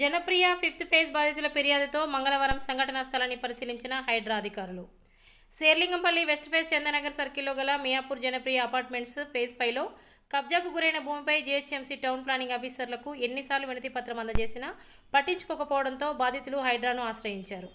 Janapriya fifth phase బాధితుల ఫిర్యాదుతో మంగళవారం సంఘటనా స్థలాన్ని పరిశీలించిన హైడ్రా అధికారులు. శేర్లింగంపల్లి వెస్ట్ ఫేజ్ చందనగర్ సర్కిల్లో గల మియాపూర్ జనప్రియ అపార్ట్మెంట్స్ ఫేజ్ ఫైవ్లో కబ్జాకు గురైన భూమిపై జీహెచ్ఎంసీ టౌన్ ప్లానింగ్ ఆఫీసర్లకు ఎన్నిసార్లు వినతి పత్రం అందజేసినా పట్టించుకోకపోవడంతో బాధితులు హైడ్రాను ఆశ్రయించారు.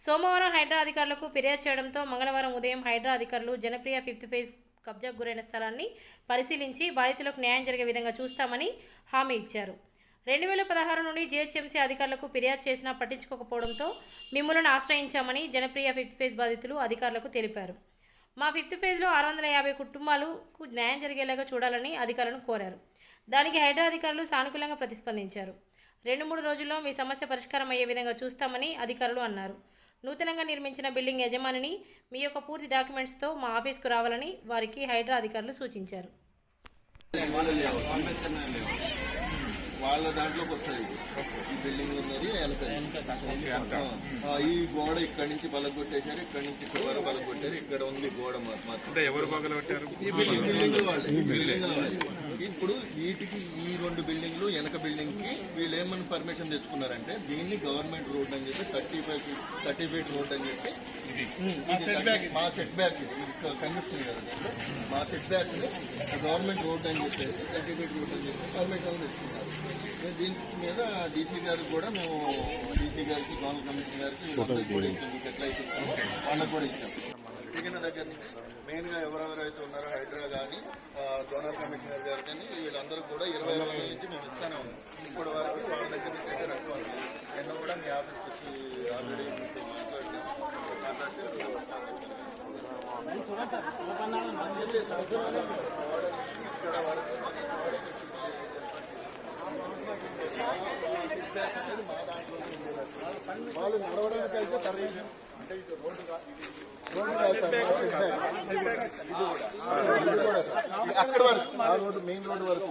సోమవారం హైడ్రా అధికారులకు ఫిర్యాదు చేయడంతో మంగళవారం ఉదయం హైడ్రా అధికారులు జనప్రియ ఫిఫ్త్ ఫేజ్ కబ్జాకు గురైన స్థలాన్ని పరిశీలించి బాధితులకు న్యాయం జరిగే విధంగా చూస్తామని హామీ ఇచ్చారు. రెండు వేల పదహారు నుండి జీహెచ్ఎంసీ అధికారులకు ఫిర్యాదు చేసినా పట్టించుకోకపోవడంతో మిమ్మల్ని ఆశ్రయించామని జనప్రియ ఫిఫ్త్ ఫేజ్ బాధితులు అధికారులకు తెలిపారు. మా ఫిఫ్త్ ఫేజ్లో ఆరు వందల యాభై కుటుంబాలకు న్యాయం జరిగేలాగా చూడాలని అధికారులను కోరారు. దానికి హైడ్రా అధికారులు సానుకూలంగా ప్రతిస్పందించారు. రెండు మూడు రోజుల్లో మీ సమస్య పరిష్కారం అయ్యే విధంగా చూస్తామని అధికారులు అన్నారు. నూతనంగా నిర్మించిన బిల్డింగ్ యజమానిని మీ యొక్క పూర్తి డాక్యుమెంట్స్తో మా ఆఫీస్కు రావాలని వారికి హైడ్రా అధికారులు సూచించారు. వాళ్ళ దాంట్లోకి వస్తుంది ఈ బిల్డింగ్ ఉన్నది వెనక. ఈ గోడ ఇక్కడ నుంచి బలగొట్టేశారు ఇక్కడ నుంచి చివర బలగొట్టారు ఇక్కడ ఉంది గోడ మాత్రం. ఎవరు. ఇప్పుడు వీటికి ఈ రెండు బిల్డింగ్లు వెనక బిల్డింగ్కి వీళ్ళు ఏమని పర్మిషన్ తెచ్చుకున్నారంటే దీన్ని గవర్నమెంట్ రోడ్ అని చెప్పి thirty five thirty feet road అని చెప్పి మా సెట్ బ్యాక్ ఇది. కనిపిస్తుంది కదా. మా సెట్ బ్యాక్ని గవర్నమెంట్ రోడ్ అని చెప్పేసి థర్టీ ఫీట్ రోడ్ అని చెప్పి పర్మిషన్ తెచ్చుకున్నారు. దీని మీద డీసీ గారికి కూడా మేము డీసీ గారికి గవర్నమెంట్ కమిషనర్ గారికి ఎట్లా ఇచ్చామో వాళ్ళకి కూడా ఇచ్చాం. దిగిన దగ్గర నుంచి మెయిన్గా ఎవరెవరైతే ఉన్నారో హైడ్రా కానీ జోనల్ కమిషనర్ గారు కానీ వీళ్ళందరూ కూడా ఇరవై రోజుల నుంచి మేము ఇస్తానే ఉన్నాం. ఇప్పుడు వరకు వాళ్ళ దగ్గర నుంచి అయితే రెస్పాన్స్. నిన్న కూడా మీ ఆఫీస్కి వచ్చి ఆల్రెడీ మాట్లాడినాం మాట్లాడితే ఇక్కడ వరకు వాళ్ళు నడవడానికి అయితే పర్మిషన్ అంటే ఇది రోడ్డు కా- రోడ్డు కాదు సార్, మా సెట్ బ్యాక్. ఇది కూడా. ఇది కూడా సార్. ఇది అక్కడ వరకు ఆ రోడ్డు మెయిన్ రోడ్డు వరకు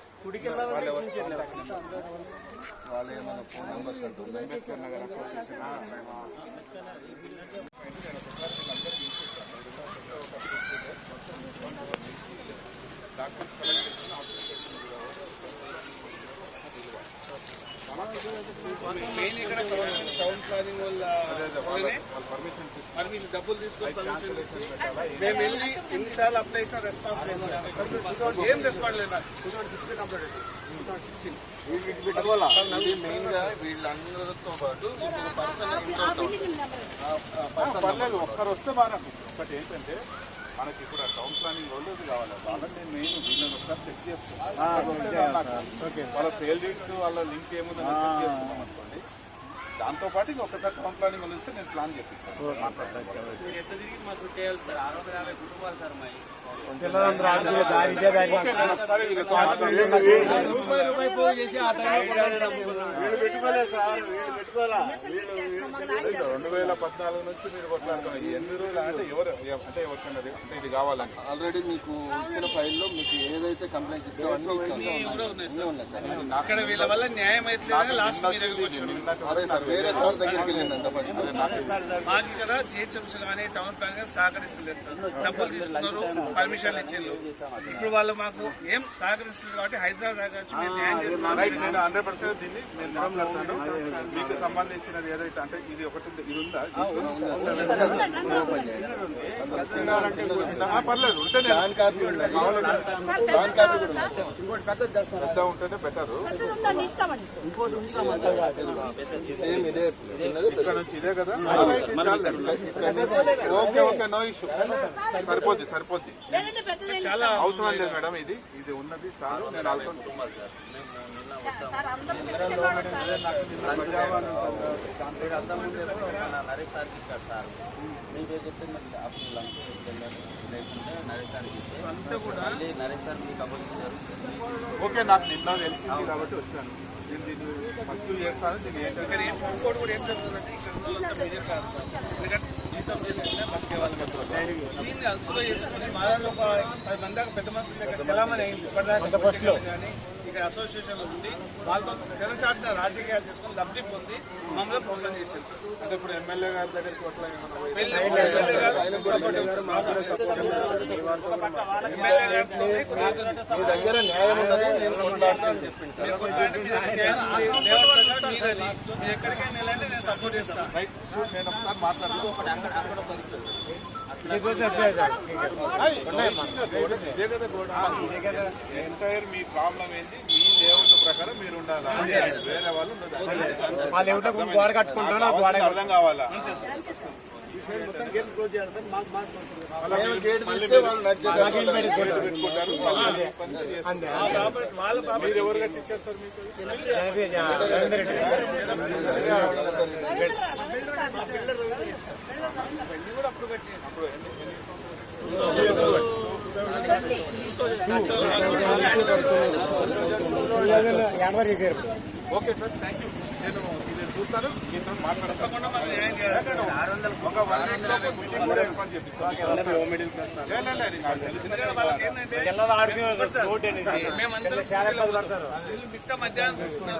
వాళ్ళ చేస్తే వాళ్ళ వాళ్ళని వాళ్ళది అంబేద్కర్ దగ్గర వాళ్ళ ఏమైనా ఫోన్ నెంబర్స్ అంటున్నాయి మెయిన్ ఇక్కడ టౌన్ ప్లానింగ్ వల్ల పర్మిషన్ డబ్బులు తీసుకొని పర్మిషన్ ఇచ్చి మేము వెళ్ళి ఎన్నిసార్లు అప్లై చేసినా రెస్పాన్స్ లేదు. ఏం రెస్పాన్స్ లేదు వీళ్ళందరితో పాటు ఇంకొక పర్సన్ పర్సన్ పర్లేదు ఒక్కరు వస్తే బాగా బట్ ఏంటంటే మనకి ఇప్పుడు ఆ టౌన్ ప్లానింగ్ వాళ్ళు కావాలి. వాళ్ళని నేను మెయిన్ వీళ్ళని ఒకసారి చెక్ చేసుకుంటాను. వాళ్ళ సేల్ డీడ్స్ వాళ్ళ లింక్ ఏముందని చెక్ చేసుకున్నాం అనుకోండి. దాంతో పాటు ఇది ఒకసారి టౌన్ ప్లానింగ్ వాళ్ళు ఇస్తే నేను ప్లాన్ చేపిస్తాను రెండు వేల పద్నాలుగు నుంచి మీరు కొట్లాడుతున్నారు. ఎన్ని రోజులు అంటే ఎవరు అంటే ఎవరికన్నది అంటే ఇది కావాలని. ఆల్రెడీ మీకు ఇచ్చిన ఫైల్లో మీకు ఏదైతే కంప్లైంట్ ఇచ్చారో అన్ని ఉన్నాయి సార్. అక్కడ వీళ్ళ వల్ల న్యాయం అయితే లాస్ట్ అదే సార్ వేరే సార్ దగ్గరికి వెళ్ళిందంట ఫస్ట్ మాకు ఇక్కడ జిహెచ్ఎంసీ కానీ టౌన్ ప్లాన్ కానీ సహకరిస్తలేదు సార్. డబ్బులు తీసుకున్నారు పర్మిషన్లు ఇచ్చిండ్రు. ఇప్పుడు వాళ్ళు మాకు ఏం సహకరిస్తుంది కాబట్టి హైదరాబాద్ మీకు సంబంధించినది ఏదైతే అంటే ఇది ఒకటి ఉంది, ఇది ఉందా? పర్లేదు ఉంటే. ఇంకోటి పెద్ద ఉంటేనే బెటర్. ఇస్తామండి. సేమ్ ఇదే ఇక్కడ నుంచి ఇదే కదా? ఓకే ఓకే నో ఇష్యూ సరిపోద్ది సరిపోద్ది. అవసరం లేదు మేడం ఇది. ఇది ఉన్నది చాలు నేను ఆల్కో సార్. మేము సార్ అందరూ చిన్న చిన్నవాళ్ళు సార్. మీరు అంతా ముందే మన నరేష్ సార్కి ఇచ్చాడు సార్. మీ పేరు చెప్తే మళ్ళీ అప్పుడు లంచ్ వెళ్ళారు లేకుంటే ఓకే నాకు నిన్న తెలిసింది కాబట్టి వచ్చాను. నేను దీన్ని పర్సూ చేస్తాను దీన్ని ఇక్కడ ఏం ఇంకోటి కూడా ఏం జరుగుతుందంటే ఇక్కడ మీరే చేస్తారు. ఎందుకంటే జీతం బతికే వాళ్ళు దీన్ని అలసులో చేసుకుని మా దాంట్లో ఒక పది మంది పెద్ద మనుషుల చలామణి అయింది. ఇప్పటిదాకా కానీ ఇక్కడ అసోసియేషన్లో ఉండి వాళ్ళతో తెరచాటిన రాజకీయాలు చేసుకుని లబ్ధి పొంది మమ్మల్ని ప్రోత్సాహం చేశారు అంటే ఇప్పుడు ఎమ్మెల్యే గారి దగ్గరికి మీ దగ్గర న్యాయం ఉన్నది నేను చెప్పింది సపోర్ట్ ఎంటైర్ మీ ప్రాబ్లం ఏంది మీ లేఅవుట్ ప్రకారం మీరు ఉండాలా? వేరే వాళ్ళు ఉండదు? అర్థం కావాలా? మీరు ఎవరు కట్టించారు సార్ మీకు? అప్పుడు కట్టేది అప్పుడు ఎన్ని- ఎన్ని- ఓకే సార్ థ్యాంక్ యూ నేను ఇది చూస్తాను మీతో మాట్లాడతాను. ఒక వన్ వీక్ మీటింగ్ కూడా ఏర్పాటు చేపిస్తాను మధ్యాహ్నం చూసుకున్నాం